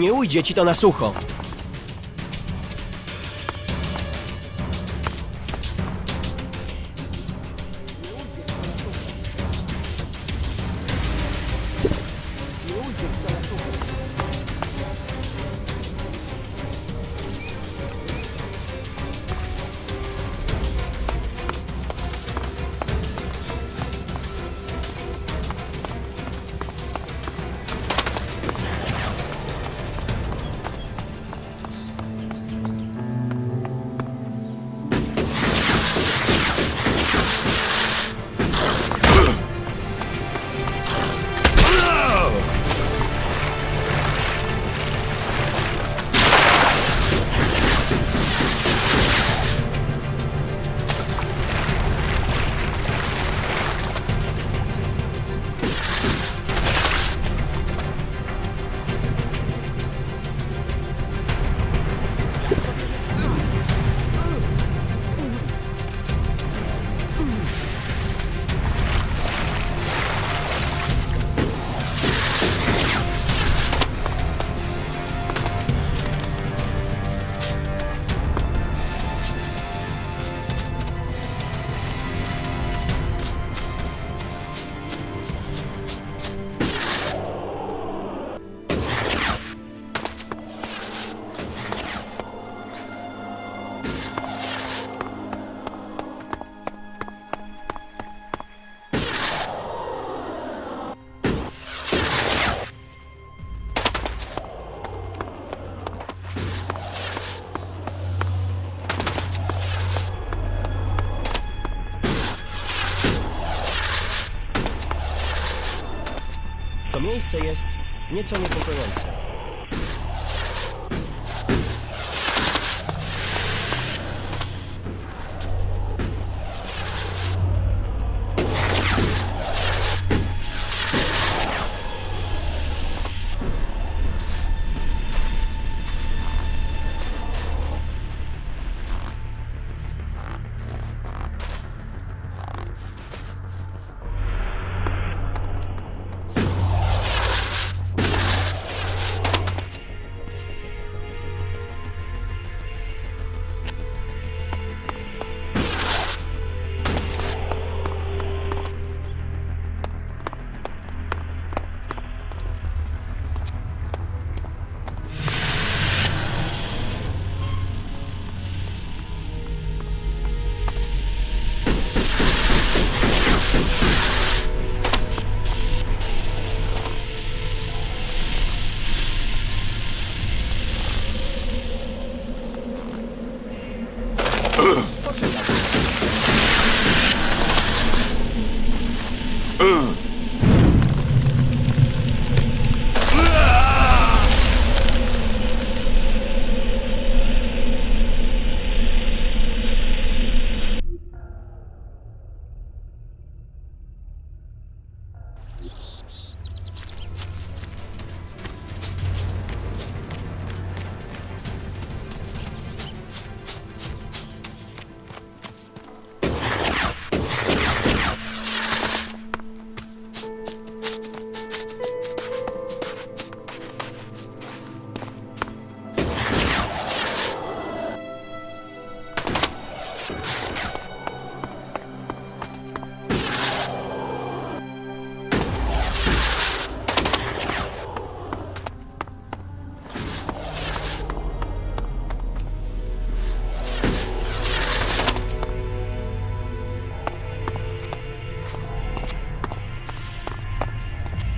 Nie ujdzie ci to na sucho. Miejsce jest nieco niepokojące.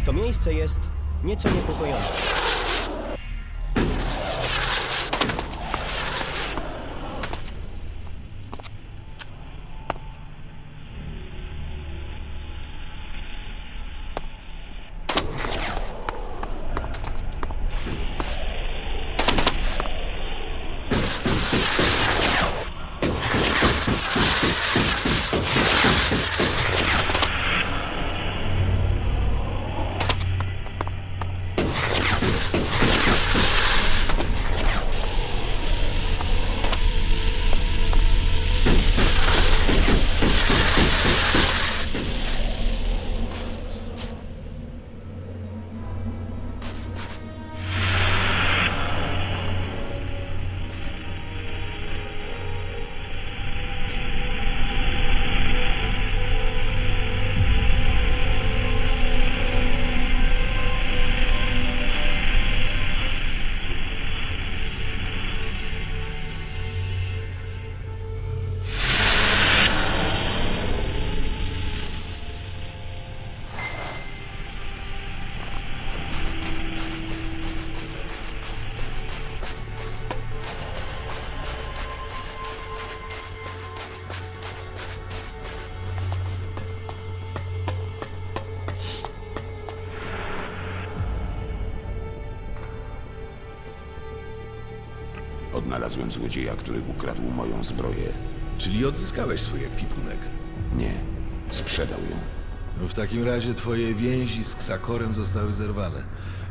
To miejsce jest nieco niepokojące. Odnalazłem złodzieja, który ukradł moją zbroję. Czyli odzyskałeś swój ekwipunek. Nie, sprzedał ją. No w takim razie twoje więzi z Ksakorem zostały zerwane.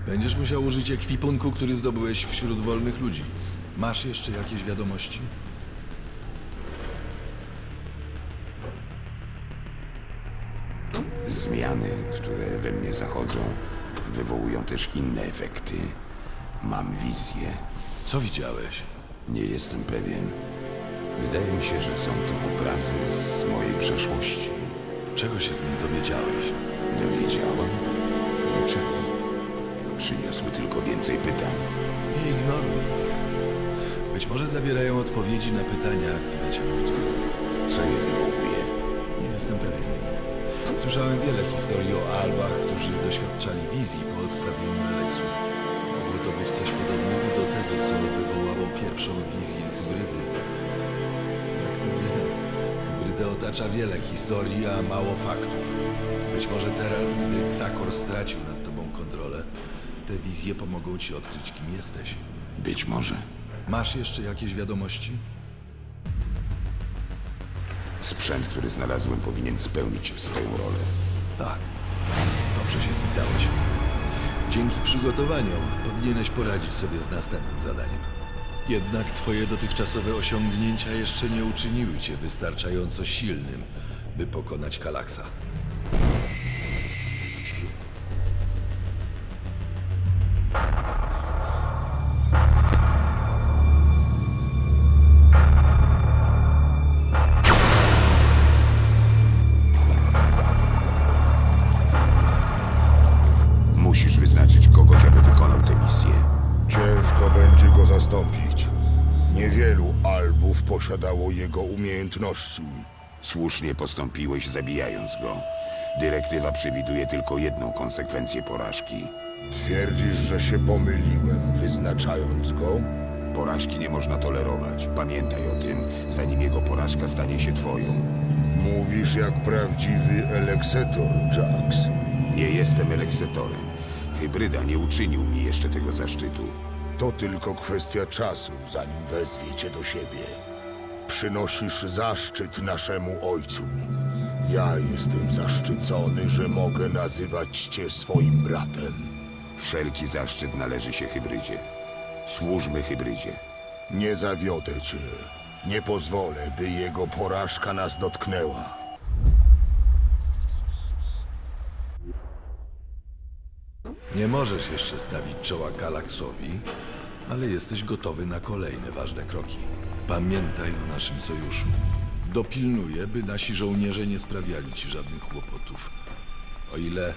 Będziesz musiał użyć ekwipunku, który zdobyłeś wśród wolnych ludzi. Masz jeszcze jakieś wiadomości? Zmiany, które we mnie zachodzą, wywołują też inne efekty. Mam wizję. Co widziałeś? Nie jestem pewien. Wydaje mi się, że są to obrazy z mojej przeszłości. Czego się z niej dowiedziałeś? Dowiedziałem niczego. Przyniosły tylko więcej pytań. Nie ignoruj ich. Być może zawierają odpowiedzi na pytania, które cię nurtują. Co je wywołuje? Nie jestem pewien. Słyszałem wiele historii o Albach, którzy doświadczali wizji po odstawieniu Eleksu. To być coś podobnego do tego, co wywołało pierwszą wizję hybrydy. Jak to wie, hybrydę otacza wiele historii, a mało faktów. Być może teraz, gdy Xakor stracił nad tobą kontrolę, te wizje pomogą ci odkryć, kim jesteś. Być może. Masz jeszcze jakieś wiadomości? Sprzęt, który znalazłem, powinien spełnić swoją rolę. Tak. Dobrze się spisałeś. Dzięki przygotowaniom powinieneś poradzić sobie z następnym zadaniem. Jednak twoje dotychczasowe osiągnięcia jeszcze nie uczyniły cię wystarczająco silnym, by pokonać Kalaksa. Posiadało jego umiejętności. Słusznie postąpiłeś, zabijając go. Dyrektywa przewiduje tylko jedną konsekwencję porażki. Twierdzisz, że się pomyliłem, wyznaczając go? Porażki nie można tolerować. Pamiętaj o tym, zanim jego porażka stanie się twoją. Mówisz jak prawdziwy Eleksetor, Jax. Nie jestem eleksetorem. Hybryda nie uczynił mi jeszcze tego zaszczytu. To tylko kwestia czasu, zanim wezwie cię do siebie. Przynosisz zaszczyt naszemu ojcu. Ja jestem zaszczycony, że mogę nazywać cię swoim bratem. Wszelki zaszczyt należy się hybrydzie. Służmy hybrydzie. Nie zawiodę cię. Nie pozwolę, by jego porażka nas dotknęła. Nie możesz jeszcze stawić czoła Kalaksowi, ale jesteś gotowy na kolejne ważne kroki. Pamiętaj o naszym sojuszu. Dopilnuję, by nasi żołnierze nie sprawiali ci żadnych kłopotów. O ile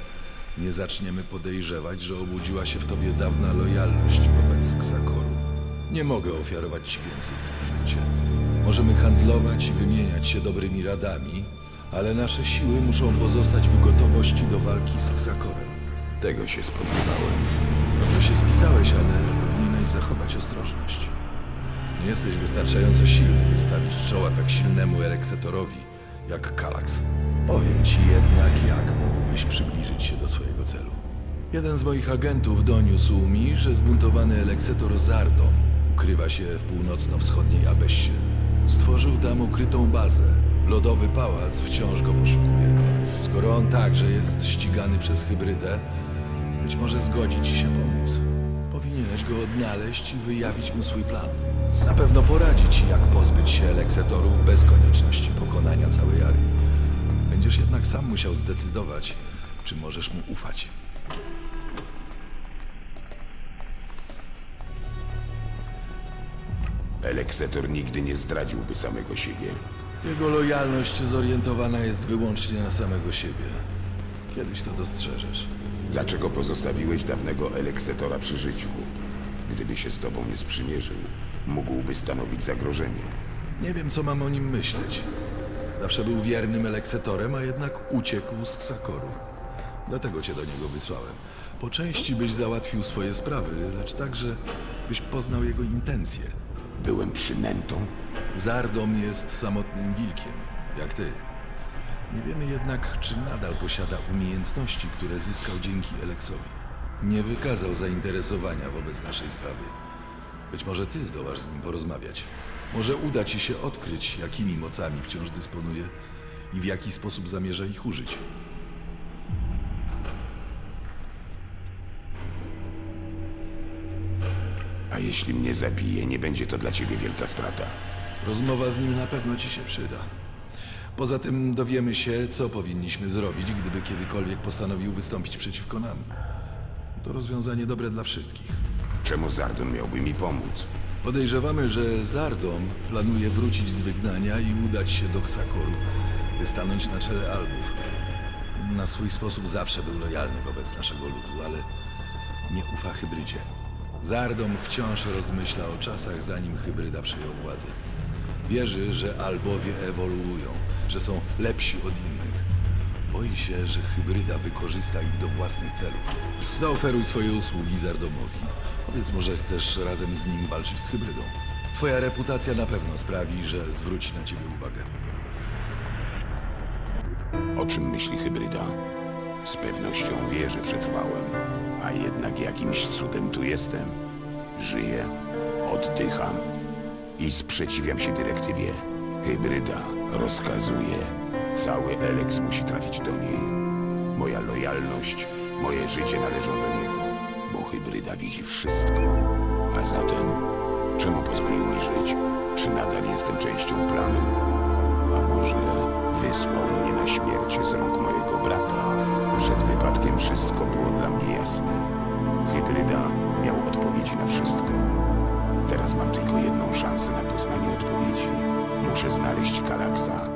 nie zaczniemy podejrzewać, że obudziła się w tobie dawna lojalność wobec Ksakoru. Nie mogę ofiarować ci więcej w tym momencie. Możemy handlować i wymieniać się dobrymi radami, ale nasze siły muszą pozostać w gotowości do walki z Ksakorem. Tego się spodziewałem. Dobrze się spisałeś, ale powinieneś zachować ostrożność. Nie jesteś wystarczająco silny, by stawić czoła tak silnemu Eleksetorowi jak Kalax. Powiem ci jednak, jak mógłbyś przybliżyć się do swojego celu. Jeden z moich agentów doniósł mi, że zbuntowany Eleksetor Zardon ukrywa się w północno-wschodniej Abessie. Stworzył tam ukrytą bazę. Lodowy pałac wciąż go poszukuje. Skoro on także jest ścigany przez hybrydę, być może zgodzi ci się pomóc. Powinieneś go odnaleźć i wyjawić mu swój plan. Na pewno poradzi ci, jak pozbyć się eleksetorów bez konieczności pokonania całej armii. Będziesz jednak sam musiał zdecydować, czy możesz mu ufać. Eleksetor nigdy nie zdradziłby samego siebie. Jego lojalność zorientowana jest wyłącznie na samego siebie. Kiedyś to dostrzeżesz. Dlaczego pozostawiłeś dawnego Eleksetora przy życiu? Gdyby się z tobą nie sprzymierzył, mógłby stanowić zagrożenie. Nie wiem, co mam o nim myśleć. Zawsze był wiernym eleksetorem, a jednak uciekł z Ksakoru. Dlatego cię do niego wysłałem. Po części byś załatwił swoje sprawy, lecz także byś poznał jego intencje. Byłem przynętą? Zardom jest samotnym wilkiem, jak ty. Nie wiemy jednak, czy nadal posiada umiejętności, które zyskał dzięki Eleksowi. Nie wykazał zainteresowania wobec naszej sprawy. Być może ty zdołasz z nim porozmawiać. Może uda ci się odkryć, jakimi mocami wciąż dysponuje i w jaki sposób zamierza ich użyć. A jeśli mnie zabije, nie będzie to dla ciebie wielka strata. Rozmowa z nim na pewno ci się przyda. Poza tym dowiemy się, co powinniśmy zrobić, gdyby kiedykolwiek postanowił wystąpić przeciwko nam. To rozwiązanie dobre dla wszystkich. Czemu Zardon miałby mi pomóc? Podejrzewamy, że Zardom planuje wrócić z wygnania i udać się do Ksakoru, by stanąć na czele Albów. Na swój sposób zawsze był lojalny wobec naszego ludu, ale nie ufa hybrydzie. Zardom wciąż rozmyśla o czasach, zanim hybryda przejął władzę. Wierzy, że Albowie ewoluują, że są lepsi od innych. Boi się, że hybryda wykorzysta ich do własnych celów. Zaoferuj swoje usługi Zardomowi. Powiedz mu, że chcesz razem z nim walczyć z hybrydą. Twoja reputacja na pewno sprawi, że zwróci na ciebie uwagę. O czym myśli hybryda? Z pewnością wie, że przetrwałem, a jednak jakimś cudem tu jestem. Żyję, oddycham i sprzeciwiam się dyrektywie. Hybryda rozkazuje. Cały Eleks musi trafić do niej. Moja lojalność, moje życie należą do niego, bo hybryda widzi wszystko. A zatem, czemu pozwolił mi żyć? Czy nadal jestem częścią planu? A może wysłał mnie na śmierć z rąk mojego brata? Przed wypadkiem wszystko było dla mnie jasne. Hybryda miał odpowiedzi na wszystko. Teraz mam tylko jedną szansę na poznanie odpowiedzi. Muszę znaleźć Kalaksa